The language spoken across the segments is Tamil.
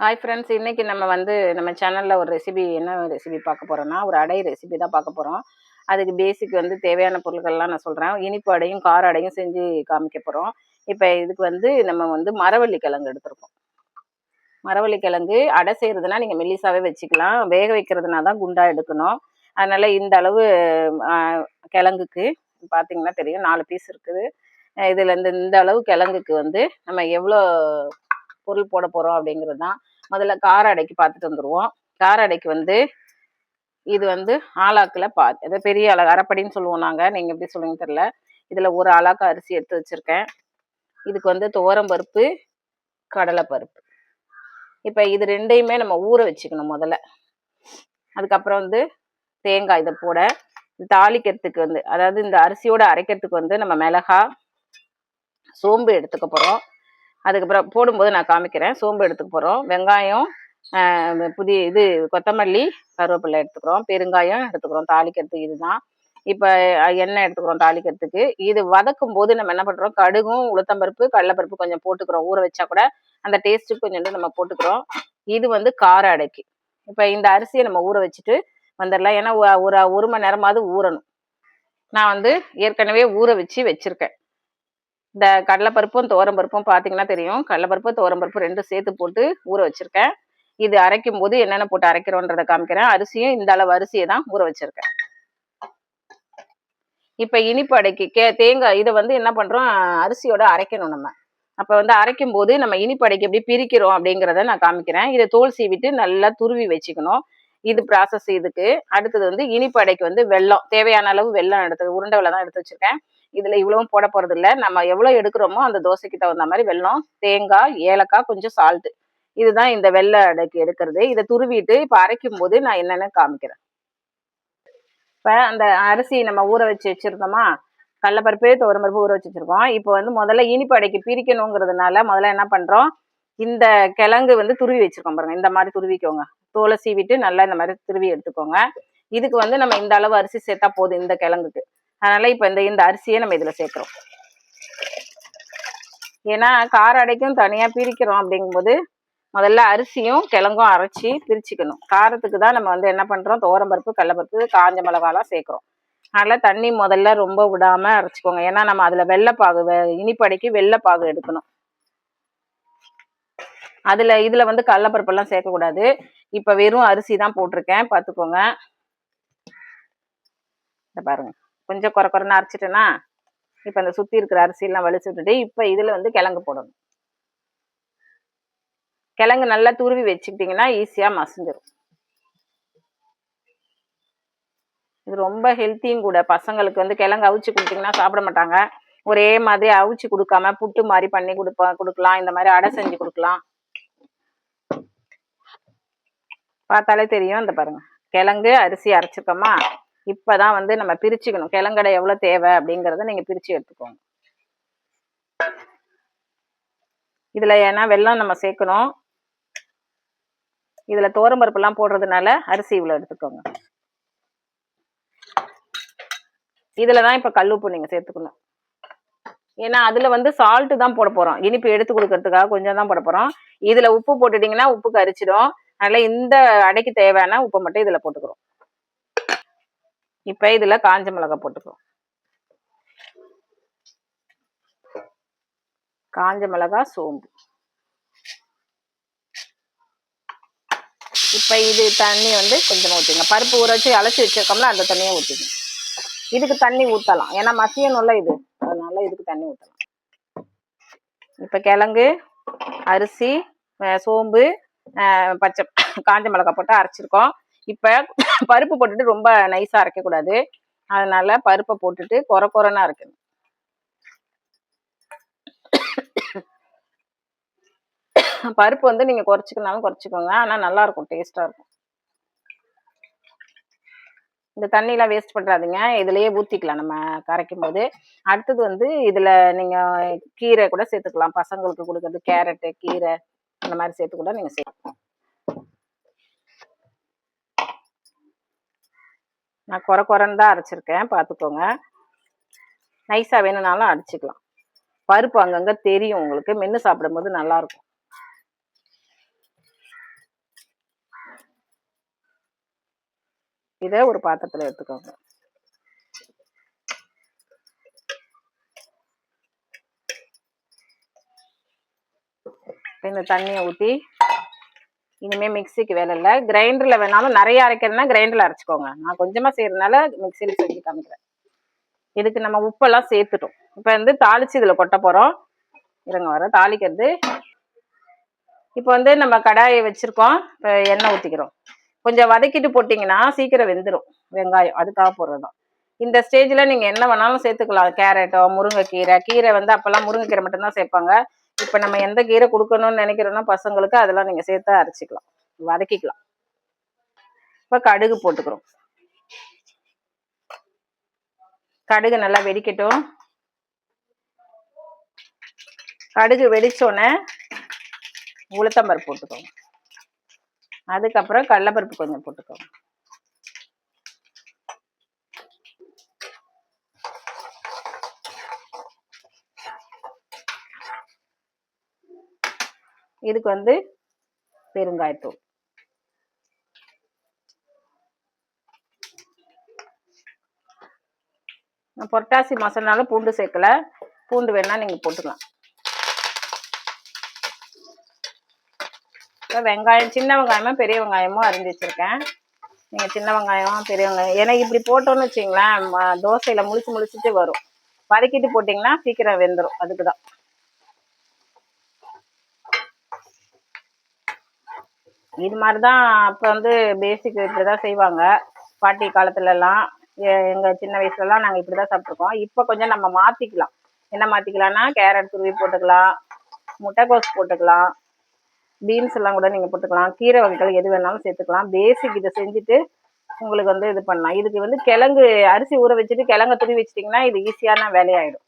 ஹாய் ஃப்ரெண்ட்ஸ் இன்றைக்கி நம்ம வந்து நம்ம சேனலில் ஒரு ரெசிபி என்ன ரெசிபி பார்க்க போகிறோம்னா ஒரு அடை ரெசிபி தான் பார்க்க போகிறோம் அதுக்கு பேசிக் வந்து தேவையான பொருட்கள்லாம் நான் சொல்கிறேன் இனிப்பு அடையும் கார அடையும் செஞ்சு காமிக்க போகிறோம் இப்போ இதுக்கு வந்து நம்ம வந்து மரவள்ளி கிழங்கு எடுத்திருக்கோம். மரவள்ளி கிழங்கு அடை செய்கிறதுனா நீங்கள் மெல்லிசாவே வச்சுக்கலாம். வேக வைக்கிறதுனா தான் குண்டா எடுக்கணும். அதனால் இந்த அளவு கிழங்குக்கு பார்த்தீங்கன்னா தெரியும் நாலு பீஸ் இருக்குது. இதில் இந்த இந்த அளவு கிழங்குக்கு வந்து நம்ம எவ்வளோ பொருள் போட போகிறோம் அப்படிங்கிறது தான் முதல்ல கார அடைக்கு பார்த்துட்டு வந்துடுவோம் கார அடைக்கு வந்து இது வந்து ஆலாக்கில் பா இது பெரிய அழகு அரைப்படின்னு சொல்லுவோம் நாங்கள் நீங்கள் எப்படி சொல்லுங்க தெரில இதில் ஒரு அலாக்கு அரிசி எடுத்து வச்சுருக்கேன். இதுக்கு வந்து துவரம் பருப்பு கடலை பருப்பு. இப்போ இது ரெண்டையுமே நம்ம ஊற வச்சுக்கணும் முதல்ல. அதுக்கப்புறம் வந்து தேங்காய் இதை போட தாளிக்கிறதுக்கு வந்து அதாவது இந்த அரிசியோட அரைக்கிறதுக்கு வந்து நம்ம மிளகா சோம்பு எடுத்துக்க போகிறோம் அதுக்கப்புறம் போடும்போது நான் காமிக்கிறேன். சோம்பு எடுத்துக்க போகிறோம் வெங்காயம் புதிய இது கொத்தமல்லி கருவேப்பிலை எடுத்துக்கிறோம். பெருங்காயம் எடுத்துக்கிறோம். தாளிக்கிறதுக்கு இதுதான். இப்போ எண்ணெய் எடுத்துக்கிறோம் தாளிக்கிறதுக்கு. இது வதக்கும் போது நம்ம என்ன பண்ணுறோம் கடுகும் உளுத்தம்பருப்பு கடலைப்பருப்பு கொஞ்சம் போட்டுக்கிறோம். ஊற வச்சா கூட அந்த டேஸ்ட்டுக்கு கொஞ்சோண்டு நம்ம போட்டுக்கிறோம். இது வந்து கார அடைக்கு. இப்போ இந்த அரிசியை நம்ம ஊற வச்சுட்டு வந்துடலாம். ஏன்னா ஒரு ஒரு மணி நேரமாவது ஊறணும். நான் வந்து ஏற்கனவே ஊற வச்சு வச்சுருக்கேன். இந்த கடலைப்பருப்பும் துவரம்பருப்பும் பார்த்தீங்கன்னா தெரியும். கடலைப்பருப்பு துவரம்பருப்பு ரெண்டும் சேர்த்து போட்டு ஊற வச்சிருக்கேன். இது அரைக்கும் போது என்னென்ன போட்டு அரைக்கிறோன்றதை காமிக்கிறேன். அரிசியும் இந்த அளவு அரிசியை தான் ஊற வச்சிருக்கேன். இப்போ இனிப்பு அடைக்கு கே தேங்காய் இதை வந்து என்ன பண்ணுறோம் அரிசியோட அரைக்கணும் நம்ம. அப்போ வந்து அரைக்கும் போது நம்ம இனிப்பு அடைக்கு எப்படி பிரிக்கிறோம் அப்படிங்கிறத நான் காமிக்கிறேன். இதை தோல் சீவிட்டு நல்லா துருவி வச்சுக்கணும். இது ப்ராசஸ் இதுக்கு. அடுத்தது வந்து இனிப்பு அடைக்கு வந்து வெல்லம். தேவையான அளவு வெல்லம் எடுத்து உருண்டை வெள்ளம் தான் எடுத்து வச்சிருக்கேன். இதுல இவ்வளவும் போட போறது இல்ல. நம்ம எவ்வளவு எடுக்கிறோமோ அந்த தோசைக்கு தகுந்த மாதிரி வெல்லம் தேங்காய் ஏலக்காய் கொஞ்சம் சால்ட் இதுதான் இந்த வெள்ளை அடைக்கு எடுக்கிறது. இதை துருவிட்டு இப்ப அரைக்கும் போது நான் என்னென்னு காமிக்கிறேன். இப்ப அந்த அரிசி நம்ம ஊற வச்சு வச்சிருந்தோமா? கடலப்பருப்பு துவரம்பருப்பு ஊற வச்சு வச்சிருக்கோம். இப்போ வந்து முதல்ல இனிப்பு அடைக்கு பிரிக்கணுங்கிறதுனால முதல்ல என்ன பண்றோம்? இந்த கிழங்கு வந்து துருவி வச்சிருக்கோம் பாருங்க. இந்த மாதிரி துருவிக்கோங்க. தோலை சீவிட்டு நல்லா இந்த மாதிரி திருவி எடுத்துக்கோங்க. இதுக்கு வந்து நம்ம இந்த அளவு அரிசி சேர்த்தா போதும் இந்த கிழங்குக்கு. அதனால இப்போ இந்த இந்த அரிசியை நம்ம இதில் சேர்க்குறோம். ஏன்னா கார அடைக்கும் தனியாக பிரிக்கிறோம் அப்படிங்கும்போது முதல்ல அரிசியும் கிழங்கும் அரைச்சி பிரிச்சுக்கணும். காரத்துக்கு தான் நம்ம வந்து என்ன பண்ணுறோம் தோரம்பருப்பு கடலப்பருப்பு காஞ்ச மிளகாலாம் சேர்க்குறோம். அதனால் தண்ணி முதல்ல ரொம்ப விடாமல் அரைச்சிக்கோங்க. ஏன்னா நம்ம அதில் வெள்ளைப்பாகு வெ- இனிப்படைக்கு வெள்ளைப்பாகு எடுக்கணும். அதில் இதில் வந்து கடலப்பருப்பெல்லாம் சேர்க்கக்கூடாது. இப்போ வெறும் அரிசி தான் போட்டிருக்கேன். பார்த்துக்கோங்க இந்த பாருங்க. கொஞ்சம் குறை குறைன்னு அரைச்சிட்டேன்னா இப்போ அந்த சுற்றி இருக்கிற அரிசியெல்லாம் வலிச்சு விட்டுட்டு இப்போ இதில் வந்து கிழங்கு போடணும். கிழங்கு நல்லா துருவி வச்சுக்கிட்டிங்கன்னா ஈஸியாக மசிஞ்சிடும் இது ரொம்ப ஹெல்த்தியும் கூட. பசங்களுக்கு வந்து கிழங்கு அவிச்சு கொடுத்தீங்கன்னா சாப்பிட மாட்டாங்க. ஒரே மாதிரி அவிச்சு கொடுக்காம புட்டு மாதிரி பண்ணி கொடுப்பா கொடுக்கலாம். இந்த மாதிரி அடை செஞ்சு கொடுக்கலாம். பார்த்தாலே தெரியும். அந்த பாருங்க. கிழங்கு அரிசி அரைச்சிருக்கோமா? இப்பதான் வந்து நம்ம பிரிச்சுக்கணும். கிழங்கடை எவ்வளவு தேவை அப்படிங்கறத நீங்க பிரிச்சு எடுத்துக்கோங்க. இதுல ஏன்னா வெல்லம் நம்ம சேர்க்கணும். இதுல தோரம்பருப்பு எல்லாம் போடுறதுனால அரிசி இவ்வளவு எடுத்துக்கோங்க. இதுலதான் இப்ப கல்லுப்பு நீங்க சேர்த்துக்கணும். ஏன்னா அதுல வந்து சால்ட் தான் போட போறோம். இனிப்பு எடுத்து கொடுக்கறதுக்காக கொஞ்சம் தான் போட போறோம். இதுல உப்பு போட்டுட்டீங்கன்னா உப்பு கரிச்சிடும். அதனால இந்த அடைக்கு தேவையான உப்பை மட்டும் இதுல போட்டுக்கிறோம். இப்ப இதுல காஞ்ச மிளகாய் போட்டுக்கிறோம். காஞ்ச மிளகாய் சோம்பு. இப்ப இது தண்ணி வந்து கொஞ்சமா ஊற்றிங்க பருப்பு ஊற வச்சு அலசி வச்சிருக்கோம்ல அந்த தண்ணியை ஊற்றிங்க இதுக்கு தண்ணி ஊத்தலாம். ஏன்னா மசியணும்ல இது. அதனால இதுக்கு தண்ணி ஊத்தலாம். இப்ப கிழங்கு அரிசி சோம்பு பச்சை காஞ்ச மிளகாய் போட்டு அரைச்சிருக்கோம். இப்போ பருப்பு போட்டுட்டு ரொம்ப நைஸாக அரைக்கக்கூடாது. அதனால பருப்பை போட்டுட்டு கொர குறைனா இருக்குது பருப்பு வந்து நீங்கள் குறைச்சிக்கனாலும் குறைச்சிக்கோங்க. ஆனால் நல்லா இருக்கும் இருக்கும். இந்த தண்ணியெலாம் வேஸ்ட் பண்ணுறாதீங்க இதுலேயே ஊற்றிக்கலாம் நம்ம கரைக்கும் போது அடுத்தது வந்து இதில் நீங்கள் கீரை கூட சேர்த்துக்கலாம். பசங்களுக்கு கொடுக்குறது கேரட்டு கீரை. அந்த மாதிரி சேர்த்து கூட நீங்க செய்யணும் நான் குறை குறைன்னு தான் அரைச்சிருக்கேன் பார்த்துக்கோங்க. நைஸாக வேணும்னாலும் அடிச்சுக்கலாம். பருப்பு அங்கங்கே தெரியும் உங்களுக்கு. மென்று சாப்பிடும் போது நல்லா இருக்கும் இதை ஒரு பாத்திரத்தில் எடுத்துக்கோங்க. இந்த தண்ணியை ஊற்றி இனிமேல் மிக்சிக்கு வேலை இல்லை. கிரைண்டரில் வேணாலும் நிறைய அரைக்கிறதுனா கிரைண்டரில் அரைச்சிக்கோங்க. நான் கொஞ்சமாக செய்கிறதுனால மிக்சியில் செஞ்சு காமிக்கிறேன். இதுக்கு நம்ம உப்பெல்லாம் சேர்த்துட்டோம். இப்போ வந்து தாளித்து இதில் கொட்ட போகிறோம் இருங்க வர தாளிக்கிறது. இப்போ வந்து நம்ம கடாயை வச்சுருக்கோம். இப்போ எண்ணெய் ஊற்றிக்கிறோம் கொஞ்சம் வதக்கிட்டு போட்டிங்கன்னா சீக்கிரம் வெந்துடும் வெங்காயம் அதுக்காக போடுறது தான் இந்த ஸ்டேஜில் நீங்கள் என்ன வேணாலும் சேர்த்துக்கலாம். கேரட்டோ முருங்கைக்கீரை கீரை வந்து அப்போல்லாம் முருங்கைக்கீரை மட்டும்தான் சேர்ப்பாங்க. இப்போ நம்ம எந்த கீரை கொடுக்கணும்னு நினைக்கிறோன்னா பசங்களுக்கு அதெல்லாம் நீங்கள் சேர்த்து அரைச்சிக்கலாம். வதக்கிக்கலாம். இப்போ கடுகு போட்டுக்கிறோம். கடுகு நல்லா வெடிக்கட்டும். கடுகு வெடிச்சோடனே உளுத்தம்பருப்பு போட்டுக்கோங்க. அதுக்கப்புறம் கடலப்பருப்பு கொஞ்சம் போட்டுக்கோங்க. இதுக்கு வந்து பெருங்காயத்தூள். பொட்டாசி மாசம்னால பூண்டு சேர்க்கல. பூண்டு வேணா நீங்க போட்டுக்கலாம். இப்போ வெங்காயம் சின்ன வெங்காயமும் பெரிய வெங்காயமும் அரிஞ்சு வச்சிருக்கேன். நீங்க சின்ன வெங்காயம் பெரிய வெங்காயம் எனக்கு இப்படி போட்டோன்னு வச்சிங்களேன் தோசையில முழிச்சு முழிச்சிட்டு வரும். வதக்கிட்டு போட்டிங்கன்னா சீக்கிரம் வெந்துடும் அதுக்கு தான் இது மாதிரி தான் அப்போ வந்து பேசிக் இப்படி தான் செய்வாங்க. பாட்டி காலத்துலலாம் எங்கள் சின்ன வயசுலலாம் நாங்கள் இப்படி தான் சாப்பிட்ருக்கோம் இப்போ கொஞ்சம் நம்ம மாற்றிக்கலாம் என்ன மாற்றிக்கலாம்னா கேரட் துருவி போட்டுக்கலாம் முட்டைக்கோஸ் போட்டுக்கலாம் பீன்ஸ் எல்லாம் கூட நீங்கள் போட்டுக்கலாம் கீரை வகைகள் எது வேணாலும் சேர்த்துக்கலாம். பேசிக் இதை செஞ்சுட்டு உங்களுக்கு வந்து இது பண்ணலாம். இதுக்கு வந்து கிழங்கு அரிசி ஊற வச்சுட்டு கிழங்க துருவி வச்சிட்டிங்கன்னா இது ஈஸியான வேலையாயிடும்.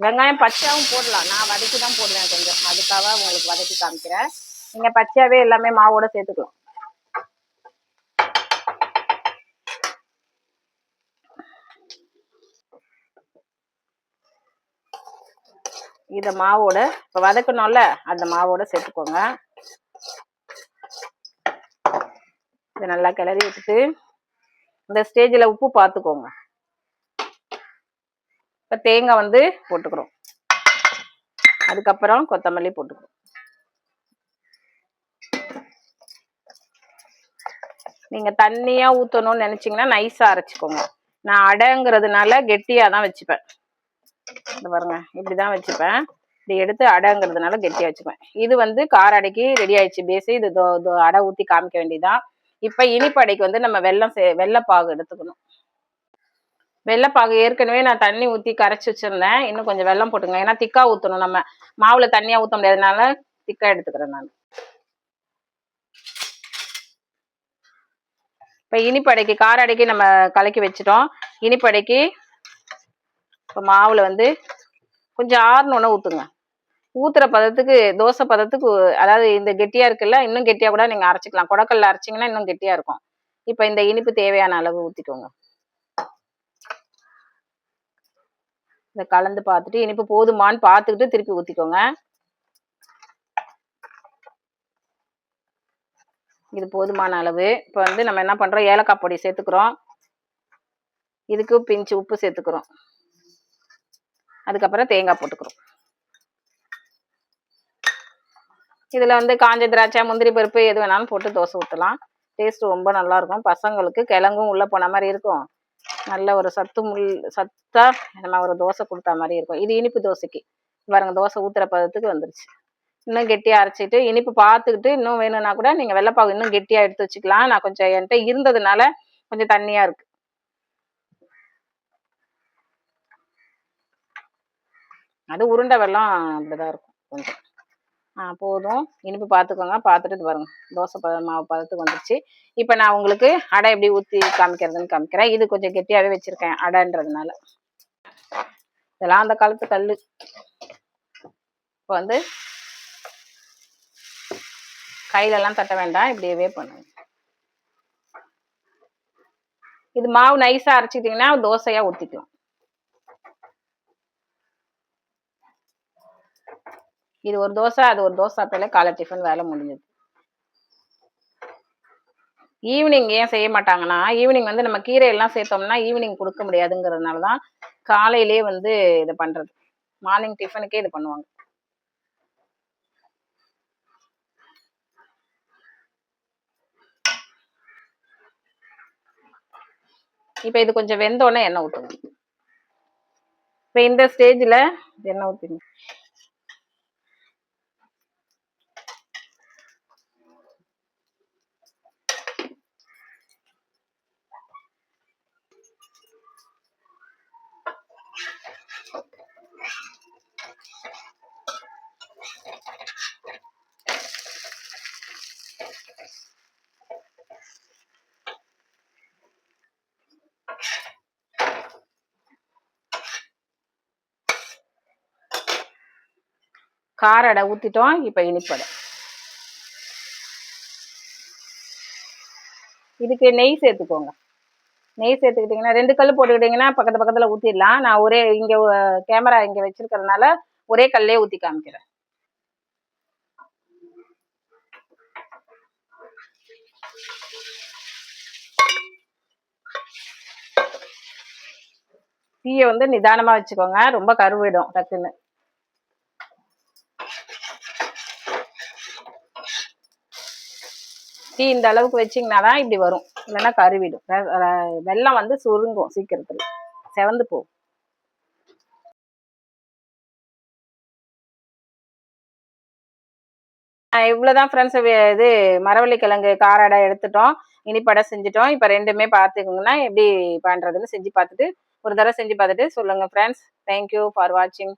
வெங்காயம் பச்சையாகவும் போடலாம். நான் வதக்கி தான் போடுவேன் கொஞ்சம். அதுக்காக உங்களுக்கு வதக்கி காமிக்கிறேன். நீங்கள் பச்சையாகவே எல்லாமே மாவோட சேர்த்துக்கலாம். இதை மாவோட இப்போ வதக்கணும்ல அந்த மாவோட சேர்த்துக்கோங்க. இதை நல்லா கிளறி விட்டுட்டு இந்த ஸ்டேஜில் உப்பு பார்த்துக்கோங்க இப்போ தேங்காய் வந்து போட்டுக்கிறோம். அதுக்கப்புறம் கொத்தமல்லி போட்டுக்கிறோம். நீங்கள் தண்ணியாக ஊற்றணும்னு நினச்சிங்கன்னா நைஸாக அரைச்சிக்கோங்க. நான் அடைங்கிறதுனால கெட்டியாக தான் வச்சுப்பேன். இந்த பாருங்க இப்படி தான் வச்சுப்பேன். இப்படி எடுத்து அடைங்கிறதுனால கெட்டியாக வச்சுப்பேன். இது வந்து கார அடைக்கு ரெடி ஆயிடுச்சு. பேசி இது அடை ஊற்றி காமிக்க வேண்டியதான் இப்போ இனிப்பு அடைக்கு வந்து நம்ம வெள்ளம் வெள்ளப்பாகு எடுத்துக்கணும். வெள்ளைப்பாகு ஏற்கனவே நான் தண்ணி ஊற்றி கரைச்சி வச்சிருந்தேன். இன்னும் கொஞ்சம் வெள்ளம் போட்டுங்க ஏன்னா திக்கா ஊற்றணும் நம்ம. மாவில் தண்ணியாக ஊற்ற முடியாதனால திக்கா எடுத்துக்கிறேன் நான். இப்போ இனிப்படைக்கு கார அடைக்கு நம்ம கலக்கி வச்சிட்டோம். இனிப்படைக்கு இப்போ மாவில் வந்து கொஞ்சம் ஆறுனோன்னு ஊற்றுங்க ஊற்றுற பதத்துக்கு தோசை பதத்துக்கு அதாவது இந்த கெட்டியாக இருக்குல்ல இன்னும் கெட்டியாக கூட நீங்கள் அரைச்சிக்கலாம். குடக்கல்ல அரைச்சிங்கன்னா இன்னும் கெட்டியாக இருக்கும். இப்போ இந்த இனிப்பு தேவையான அளவு ஊற்றிக்கோங்க இதை கலந்து பார்த்துட்டு இனிப்பு போதுமான்னு பார்த்துக்கிட்டு திருப்பி ஊற்றிக்கோங்க இது போதுமான அளவு. இப்போ வந்து நம்ம என்ன பண்ணுறோம் ஏலக்காய் பொடி சேர்த்துக்கிறோம். இதுக்கு பிஞ்சு உப்பு சேர்த்துக்கிறோம். அதுக்கப்புறம் தேங்காய் போட்டுக்கிறோம். இதில் வந்து காஞ்ச திராட்சை முந்திரி பருப்பு எது வேணாலும் போட்டு தோசை ஊற்றலாம் டேஸ்ட் ரொம்ப நல்லாயிருக்கும் பசங்களுக்கு கிழங்கும் உள்ளே போன மாதிரி இருக்கும். நல்ல ஒரு சத்து முள் சத்தா நம்ம ஒரு தோசை கொடுத்தா மாதிரி இருக்கும். இது இனிப்பு தோசைக்கு. பாருங்க தோசை ஊத்துற பதத்துக்கு வந்துருச்சு. இன்னும் கெட்டியாக அரைச்சிட்டு இனிப்பு பார்த்துக்கிட்டு இன்னும் வேணும்னா கூட நீங்கள் வெள்ளைப்பாகு இன்னும் கெட்டியாக எடுத்து வச்சுக்கலாம். நான் கொஞ்சம் என்கிட்ட இருந்ததுனால கொஞ்சம் தண்ணியாக இருக்கு. அது உருண்டை வெள்ளம் அப்படிதான் இருக்கும். கொஞ்சம். போதும். இனிப்பு பார்த்துக்கோங்க பார்த்துட்டு பாருங்க. தோசை பத மாவு பதத்துக்கு வந்துருச்சு. இப்போ நான் உங்களுக்கு அடை எப்படி ஊற்றி காமிக்கிறதுன்னு காமிக்கிறேன். இது கொஞ்சம் கெட்டியாகவே வச்சுருக்கேன் அடைன்றதுனால. இதெல்லாம் அந்த காலத்து கல் இப்போ வந்து கையிலலாம் தட்ட வேண்டாம். இப்படியவே பண்ணுங்க. இது மாவு நைஸாக அரைச்சிட்டிங்கன்னா தோசையாக ஊற்றிக்கலாம் இது ஒரு தோசை அது ஒரு தோசை சாப்பிட்டாலே காலை டிஃபன் வேலை முடிஞ்சது. ஈவினிங் ஏன் செய்ய மாட்டாங்கன்னா ஈவினிங் வந்து நம்ம கீரை எல்லாம் சேர்த்தோம்னா ஈவினிங் கொடுக்க முடியாதுங்கிறதுனால தான் காலையிலேயே வந்து இதை பண்றது. மார்னிங் டிஃபனுக்கே இது பண்ணுவாங்க. இப்போ இது கொஞ்சம் வெந்தோடனே எண்ணெய் ஊற்றுங்க இப்போ இந்த ஸ்டேஜில் எண்ணெய் ஊற்றிங்க கார அடை ஊற்றிட்டோம் இப்போ இனிப்படை. இதுக்கு நெய் சேர்த்துக்கோங்க. நெய் சேர்த்துக்கிட்டிங்கன்னா ரெண்டு கல் போட்டுக்கிட்டிங்கன்னா பக்கத்து பக்கத்தில் ஊற்றிடலாம் நான் ஒரே இங்கே கேமரா இங்கே வச்சிருக்கறதுனால ஒரே கல்லே ஊற்றி காமிக்கிறேன். தீயை வந்து நிதானமாக வச்சுக்கோங்க. ரொம்ப கருவிடும் டக்குன்னு. டீ இந்த அளவுக்கு வச்சிங்கன்னா தான் இப்படி வரும். இல்லைன்னா கருவிடும். வெள்ளம் வந்து சுருங்கும் சீக்கிரத்தில். செவந்து போகும். இவ்வளோதான் ஃப்ரெண்ட்ஸ் இது மரவள்ளி கிழங்கு காரடை எடுத்துட்டோம். இனிப்படை செஞ்சுட்டோம். இப்போ ரெண்டுமே பார்த்துக்கோங்கன்னா எப்படி பண்ணுறதுன்னு செஞ்சு பார்த்துட்டு ஒரு தடவை செஞ்சு பார்த்துட்டு சொல்லுங்கள் ஃப்ரெண்ட்ஸ் தேங்க்யூ ஃபார் வாட்சிங்